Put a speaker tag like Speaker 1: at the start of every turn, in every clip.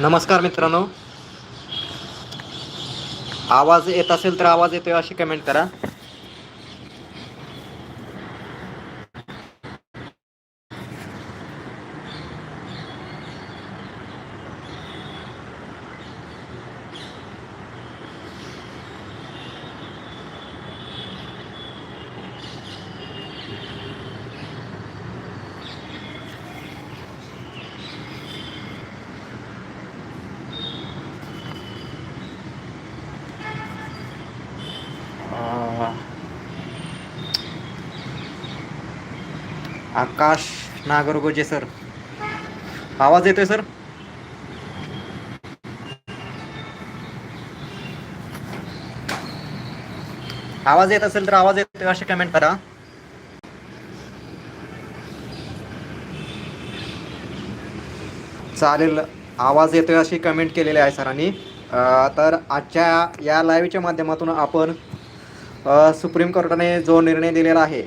Speaker 1: नमस्कार मित्रांनो. आवाज येत असेल तर आवाज येतोय अशी कमेंट करा. आकाश नागरगोजे सर. आवाज येतोय सर? आवाज येत असेल तर आवाज येतोय अशी कमेंट करा. चालेल आवाज येतोय अशी कमेंट केलेली आहे सरांनी. तर आजच्या या लाईव्हच्या माध्यमातून आपण सुप्रीम कोर्टाने जो निर्णय दिलेला आहे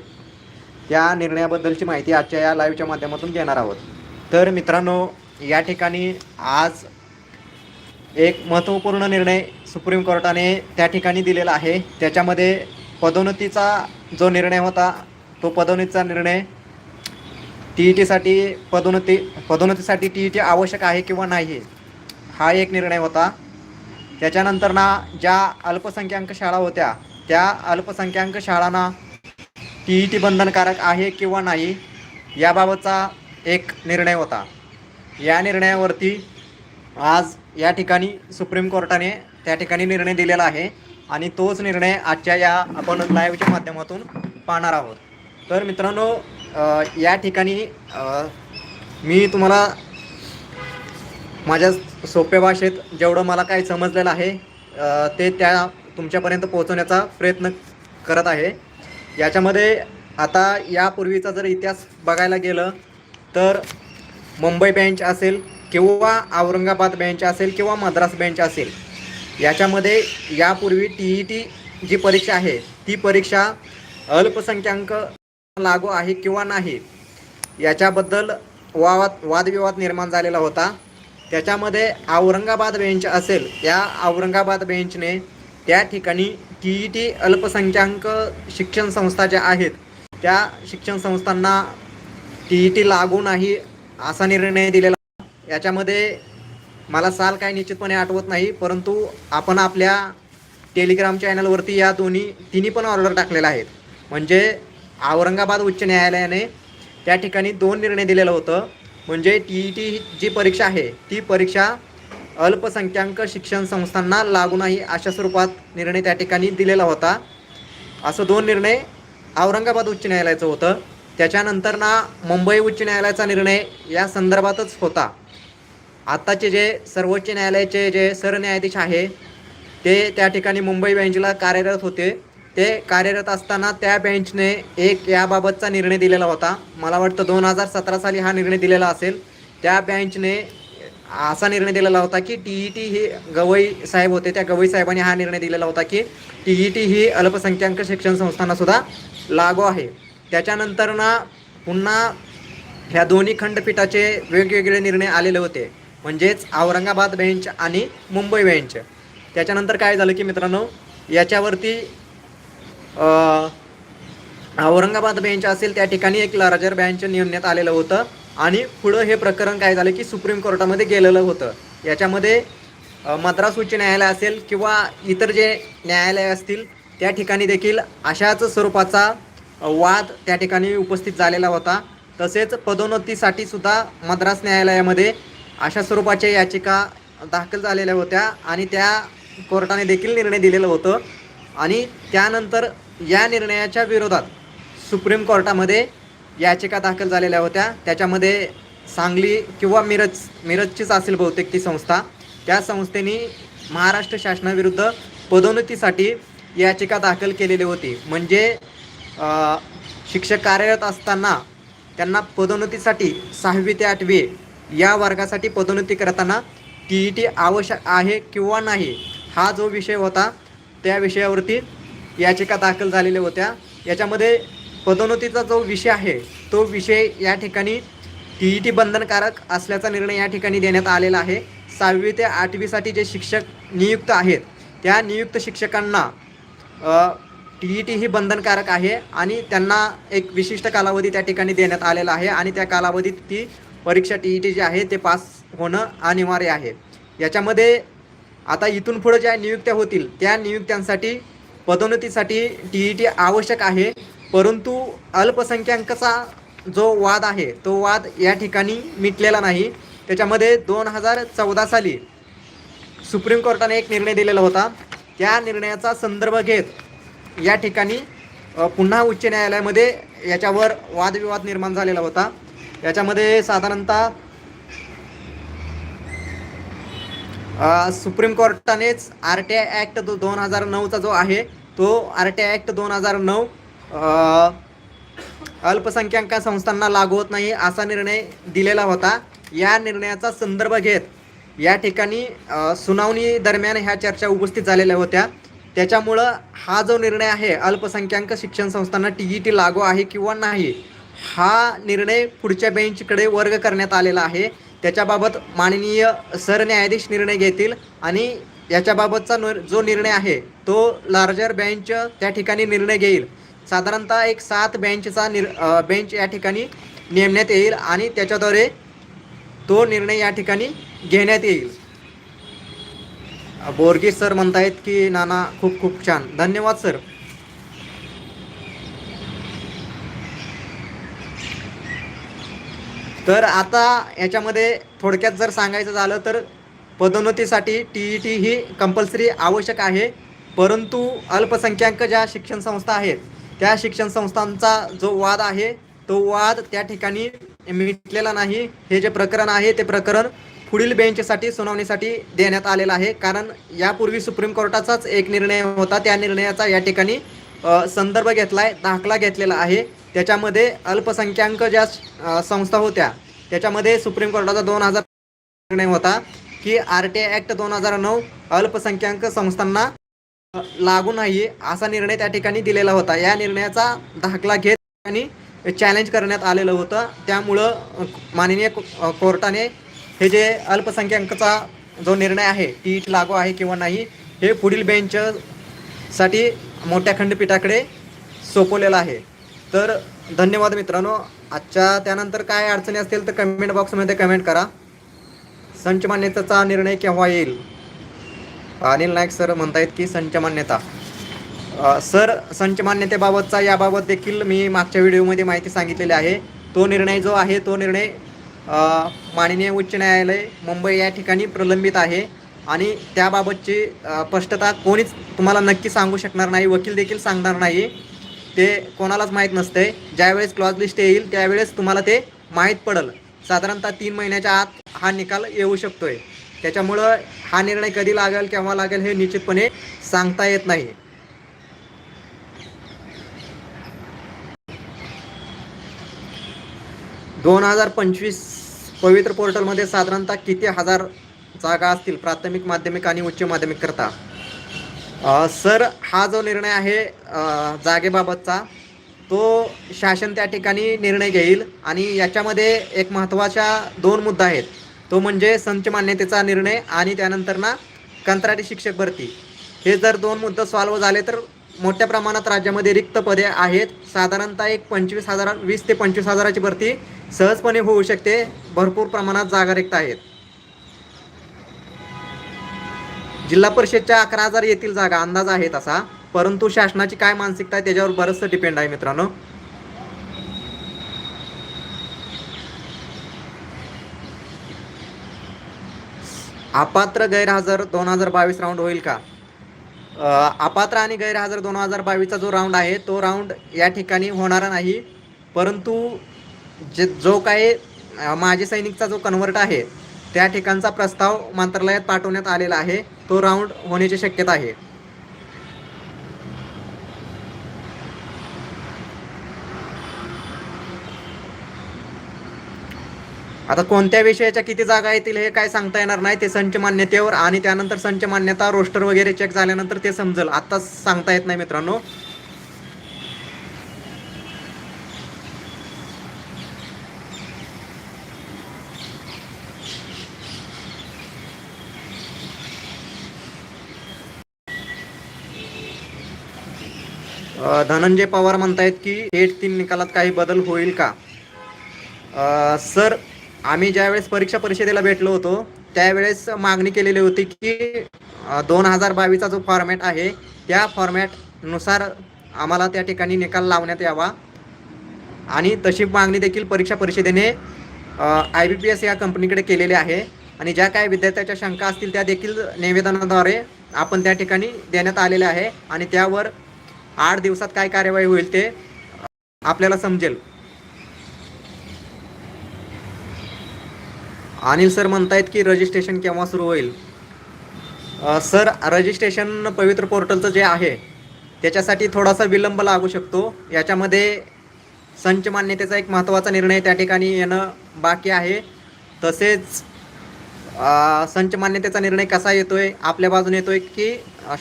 Speaker 1: त्या निर्णयाबद्दलची माहिती आजच्या या लाईव्हच्या माध्यमातून देणार आहोत. तर मित्रांनो या ठिकाणी आज एक महत्त्वपूर्ण निर्णय सुप्रीम कोर्टाने त्या ठिकाणी दिलेला आहे. त्याच्यामध्ये पदोन्नतीचा जो निर्णय होता तो पदोन्नतीचा निर्णय टी ई टीसाठी पदोन्नती पदोन्नतीसाठी टी ई टी आवश्यक आहे किंवा नाही हा एक निर्णय होता. त्याच्यानंतर ना ज्या अल्पसंख्याक शाळा होत्या त्या अल्पसंख्याक शाळांना टी ई टी बंधनकारक आहे किंवा नाही याबाबतचा एक निर्णय होता. या निर्णयावरती आज या ठिकाणी सुप्रीम कोर्टाने त्या ठिकाणी निर्णय दिलेला आहे आणि तोच निर्णय आजच्या या आपण लाईव्हच्या माध्यमातून पाहणार आहोत. तर मित्रांनो या ठिकाणी मी तुम्हाला माझ्या सोप्या भाषेत जेवढं मला काही समजलेलं आहे ते त्या तुमच्यापर्यंत पोहोचवण्याचा प्रयत्न करत आहे. याच्यामध्ये आता यापूर्वीचा जर इतिहास बघायला गेलं तर मुंबई बेंच असेल किंवा औरंगाबाद बेंच असेल किंवा मद्रास बेंच असेल याच्यामध्ये यापूर्वी टी ई टी जी परीक्षा आहे ती परीक्षा अल्पसंख्याक लागू आहे किंवा नाही याच्याबद्दल वावाद वादविवाद निर्माण झालेला होता. त्याच्यामध्ये औरंगाबाद बेंच असेल या औरंगाबाद बेंचने त्या ठिकाणी टी ई टी अल्पसंख्याक शिक्षण संस्था ज्या आहेत त्या शिक्षण संस्थांना टी ई टी लागू नाही असा निर्णय दिलेला. याच्यामध्ये मला साल काय निश्चितपणे आठवत नाही परंतु आपण आपल्या टेलिग्राम चॅनलवरती या दोन्ही तिन्ही पण ऑर्डर टाकलेल्या आहेत. म्हणजे औरंगाबाद उच्च न्यायालयाने त्या ठिकाणी दोन निर्णय दिलेलं होतं. म्हणजे टी ई टी जी परीक्षा आहे ती परीक्षा अल्पसंख्याक शिक्षण संस्थांना लागू नाही अशा स्वरूपात निर्णय त्या ठिकाणी दिलेला होता. असं दोन निर्णय औरंगाबाद उच्च न्यायालयाचं होतं. त्याच्यानंतर ना मुंबई उच्च न्यायालयाचा निर्णय या संदर्भातच होता. आत्ताचे जे सर्वोच्च न्यायालयाचे जे सरन्यायाधीश आहे ते त्या ठिकाणी मुंबई बेंचला कार्यरत होते. ते कार्यरत असताना त्या बेंचने एक याबाबतचा निर्णय दिलेला होता. मला वाटतं दोन हजार सतरा साली हा निर्णय दिलेला असेल. त्या बेंचने असा निर्णय दिलेला होता की टी ई टी ही गवई साहेब होते त्या गवई साहेबांनी हा निर्णय दिलेला होता की टी ई टी ही अल्पसंख्याक शिक्षण संस्थांना सुद्धा लागू आहे. त्याच्यानंतर ना पुन्हा ह्या दोन्ही खंडपीठाचे वेगवेगळे निर्णय आलेले होते. म्हणजेच औरंगाबाद बेंच आणि मुंबई बेंच त्याच्यानंतर काय झालं की मित्रांनो याच्यावरती औरंगाबाद बेंच असेल त्या ठिकाणी एक लार्जर बेंच नेमण्यात आलेलं होतं. आणि पुढं हे प्रकरण काय झालं की सुप्रीम कोर्टामध्ये गेलेलं होतं. याच्यामध्ये मद्रास उच्च न्यायालय असेल किंवा इतर जे न्यायालय असतील त्या ठिकाणी देखील अशाच स्वरूपाचा वाद त्या ठिकाणी उपस्थित झालेला होता. तसेच पदोन्नतीसाठी सुद्धा मद्रास न्यायालयामध्ये अशा स्वरूपाच्या याचिका दाखल झालेल्या होत्या आणि त्या कोर्टाने देखील निर्णय दिलेलं होतं. आणि त्यानंतर या निर्णयाच्या विरोधात सुप्रीम कोर्टामध्ये याचिका दाखल झालेल्या होत्या. त्याच्यामध्ये सांगली किंवा मिरज मिरजचीच असेल बहुतेक ती संस्था. त्या संस्थेने महाराष्ट्र शासनाविरुद्ध पदोन्नतीसाठी याचिका दाखल केलेली होती. म्हणजे शिक्षक कार्यरत असताना त्यांना पदोन्नतीसाठी सहावी ते आठवी या वर्गासाठी पदोन्नती करताना टी ई टी आवश्यक आहे किंवा नाही हा जो विषय होता त्या विषयावरती याचिका दाखल झालेल्या होत्या. याच्यामध्ये पदोन्नतीचा जो विषय आहे तो विषय या ठिकाणी टी ई टी बंधनकारक असल्याचा निर्णय या ठिकाणी देण्यात आलेला आहे. सहावी ते आठवीसाठी जे शिक्षक नियुक्त आहेत त्या नियुक्त शिक्षकांना टी ई टी ही बंधनकारक आहे आणि त्यांना एक विशिष्ट कालावधी त्या ठिकाणी देण्यात आलेला आहे आणि त्या कालावधीत ती परीक्षा टी ई टी जी आहे ते पास होणं अनिवार्य आहे. याच्यामध्ये आता इथून पुढे ज्या नियुक्त्या होतील त्या नियुक्त्यांसाठी पदोन्नतीसाठी टी ई टी आवश्यक आहे. परंतु अल्पसंख्याकाचा जो वाद आहे तो वाद या ठिकाणी मिटलेला नाही. त्याच्यामध्ये दोन हजार चौदा साली सुप्रीम कोर्टाने एक निर्णय दिलेला होता. त्या निर्णयाचा संदर्भ घेत या ठिकाणी पुन्हा उच्च न्यायालयामध्ये याच्यावर वादविवाद निर्माण झालेला होता. याच्यामध्ये साधारणतः सुप्रीम कोर्टानेच आर टी आय ॲक्ट दो दोन हजार नऊचा जो आहे तो आर टी आय ॲक्ट दोन हजार नऊ अल्पसंख्याक संस्थांना लागू होत नाही असा निर्णय दिलेला होता. या निर्णयाचा संदर्भ घेत या ठिकाणी सुनावणी दरम्यान ह्या चर्चा उपस्थित झालेल्या होत्या. त्याच्यामुळं हा जो निर्णय आहे अल्पसंख्याक शिक्षण संस्थांना टी ई टी लागू आहे किंवा नाही हा निर्णय पुढच्या बेंचकडे वर्ग करण्यात आलेला आहे. त्याच्याबाबत माननीय सरन्यायाधीश निर्णय घेतील आणि याच्याबाबतचा जो निर्णय आहे तो लार्जर बेंच त्या ठिकाणी निर्णय घेईल. साधारणतः एक सात बेंचचा निर बेंच या ठिकाणी नेमण्यात येईल आणि त्याच्याद्वारे तो निर्णय या ठिकाणी घेण्यात येईल. बोरगी सर म्हणतायत की नाना खूप खूप छान. धन्यवाद सर. तर आता याच्यामध्ये थोडक्यात जर सांगायचं झालं तर पदोन्नतीसाठी टी ई टी ही कंपल्सरी आवश्यक आहे परंतु अल्पसंख्याक ज्या शिक्षण संस्था आहेत त्या शिक्षण संस्थांचा जो वाद आहे तो वाद त्या ठिकाणी मिटलेला नाही. हे जे प्रकरण आहे ते प्रकरण पुढील बेंचसाठी सुनावणीसाठी देण्यात आलेलं आहे. कारण यापूर्वी सुप्रीम कोर्टाचाच एक निर्णय होता. त्या निर्णयाचा या ठिकाणी संदर्भ संदर्भ घेतलाय दाखला घेतलेला आहे. त्याच्यामध्ये अल्पसंख्याक ज्या संस्था होत्या त्याच्यामध्ये सुप्रीम कोर्टाचा दोन हजार निर्णय होता की आर टी आय ॲक्ट दोन हजार नऊ अल्पसंख्याक संस्थांना लागू नाही असा निर्णय त्या ठिकाणी दिलेला होता. या निर्णयाचा दाखला घेत आणि चॅलेंज करण्यात आलेलं होतं. त्यामुळं माननीय कोर्टाने हे जे अल्पसंख्याकाचा जो निर्णय आहे टी लागू आहे किंवा नाही हे पुढील बेंच साठी मोठ्या खंडपीठाकडे सोपवलेलं आहे. तर धन्यवाद मित्रांनो. आजच्या त्यानंतर काय अडचणी असतील तर कमेंट बॉक्समध्ये कमेंट करा. संच मान्यतेचा निर्णय केव्हा येईल? अनिल नाईक सर म्हणतायत की संच मान्यता. सर संच मान्यतेबाबतचा याबाबत देखील मी मागच्या व्हिडिओमध्ये माहिती सांगितलेली आहे. तो निर्णय जो आहे तो निर्णय माननीय उच्च न्यायालय मुंबई या ठिकाणी प्रलंबित आहे आणि त्याबाबतची स्पष्टता कोणीच तुम्हाला नक्की सांगू शकणार नाही वकील देखील सांगणार नाही. ते कोणालाच माहीत नसते ज्यावेळेस क्लॉज लिस्ट येईल त्यावेळेस तुम्हाला ते माहीत पडेल. साधारणतः तीन महिन्याच्या आत हा निकाल येऊ शकतोय. त्याच्यामुळं हा निर्णय कधी लागेल केव्हा लागेल हे निश्चितपणे सांगता येत नाही. दोन हजार पंचवीस पवित्र पोर्टलमध्ये साधारणतः किती हजार जागा असतील प्राथमिक माध्यमिक आणि उच्च माध्यमिक करता? सर हा जो निर्णय आहे जागेबाबतचा तो शासन त्या ठिकाणी निर्णय घेईल आणि याच्यामध्ये एक महत्त्वाच्या दोन मुद्दा आहेत. तो म्हणजे संच मान्यतेचा निर्णय आणि त्यानंतर ना कंत्राटी शिक्षक भरती. हे जर दोन मुद्दे सॉल्व्ह झाले तर मोठ्या प्रमाणात राज्यामध्ये रिक्त पदे आहेत. साधारणतः एक पंचवीस हजार वीस ते पंचवीस हजाराची भरती सहजपणे होऊ शकते. भरपूर प्रमाणात जागा रिक्त आहेत. जिल्हा परिषदच्या अकरा हजार येथील जागा अंदाज आहे तसा परंतु शासनाची काय मानसिकता आहे त्याच्यावर बरंचसं डिपेंड आहे मित्रांनो. अपात्र गैरहजर दोन हजार बावीस राऊंड होईल का? अपात्र आणि गैरहजर दोन हजार बावीसचा जो राऊंड आहे तो राऊंड या ठिकाणी होणारा नाही. परंतु जे जो काही माजी सैनिकचा जो कन्वर्ट आहे त्या ठिकाणचा प्रस्ताव मंत्रालयात पाठवण्यात आलेला आहे. तो राऊंड होण्याची शक्यता आहे. आता कोणत्या विषयाच्या किती जागा येतील हे काय सांगता येणार नाही ते संच मान्यतेवर आणि त्यानंतर संच मान्यता रोस्टर वगैरे चेक झाल्यानंतर ते समजेल. आता सांगता येत नाही मित्रांनो. धनंजय पवार म्हणतायत की एट तीन निकालात काही बदल होईल का? आ, सर आम्ही ज्यावेळेस परीक्षा परिषदेला भेटलो होतो त्यावेळेस मागणी केलेली होती की दोन हजार बावीसचा जो फॉर्मॅट आहे त्या फॉर्मॅटनुसार आम्हाला त्या ठिकाणी निकाल लावण्यात यावा. आणि तशी मागणी देखील परीक्षा परिषदेने आय बी पी एस या कंपनीकडे केलेली आहे. आणि ज्या काही विद्यार्थ्याच्या शंका असतील त्या देखील निवेदनाद्वारे आपण त्या ठिकाणी देण्यात आलेल्या आहे. आणि त्यावर आठ दिवसात काय कार्यवाही होईल ते आपल्याला समजेल. अनिल सर म्हणतायत की रजिस्ट्रेशन केव्हा सुरू होईल? सर रजिस्ट्रेशन पवित्र पोर्टलचं जे आहे त्याच्यासाठी थोडासा विलंब लागू शकतो. याच्यामध्ये संच मान्यतेचा एक महत्त्वाचा निर्णय त्या ठिकाणी येणं बाकी आहे. तसेच संच मान्यतेचा निर्णय कसा येतो आहे आपल्या बाजूनं येतो आहे की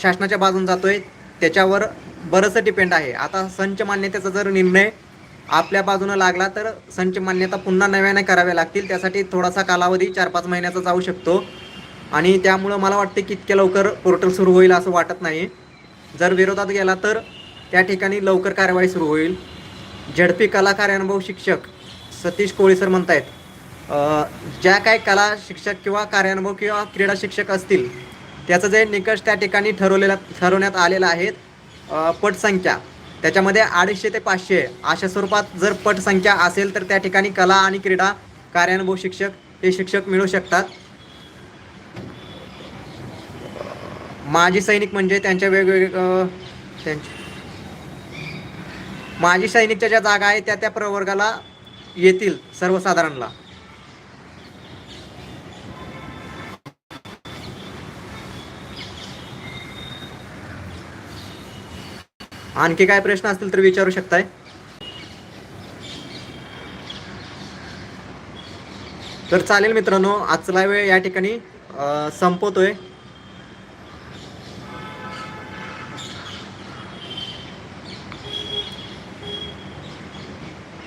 Speaker 1: शासनाच्या बाजून आहे त्याच्यावर बरंचसं डिपेंड आहे. आता संच मान्यतेचा जर निर्णय आपल्या बाजूनं लागला तर संच मान्यता पुन्हा नव्याने कराव्या लागतील. त्यासाठी थोडासा कालावधी चार पाच महिन्याचा जाऊ शकतो. आणि त्यामुळं मला वाटते की इतक्या लवकर पोर्टल सुरू होईल असं वाटत नाही. जर विरोधात गेला तर त्या ठिकाणी लवकर कार्यवाही सुरू होईल. झडपी कला कार्यानुभव शिक्षक सतीश कोळी सर म्हणतायत ज्या काही कला शिक्षक किंवा कार्यानुभव किंवा क्रीडा शिक्षक असतील त्याचं जे निकष त्या ठिकाणी ठरवलेला ठरवण्यात आलेला आहेत पटसंख्या. त्याच्यामध्ये अडीचशे ते पाचशे अशा स्वरूपात जर पटसंख्या असेल तर त्या ठिकाणी कला आणि क्रीडा कार्यानुभव शिक्षक हे शिक्षक मिळू शकतात. माजी सैनिक म्हणजे त्यांच्या वेगवेगळ्या त्यांच्या माजी सैनिकच्या ज्या जागा आहेत त्या त्या प्रवर्गाला येतील सर्वसाधारणला. आणखी काय प्रश्न असतील तर विचारू शकताय. तर चालेल मित्रांनो आजचा वेळ या ठिकाणी संपवतोय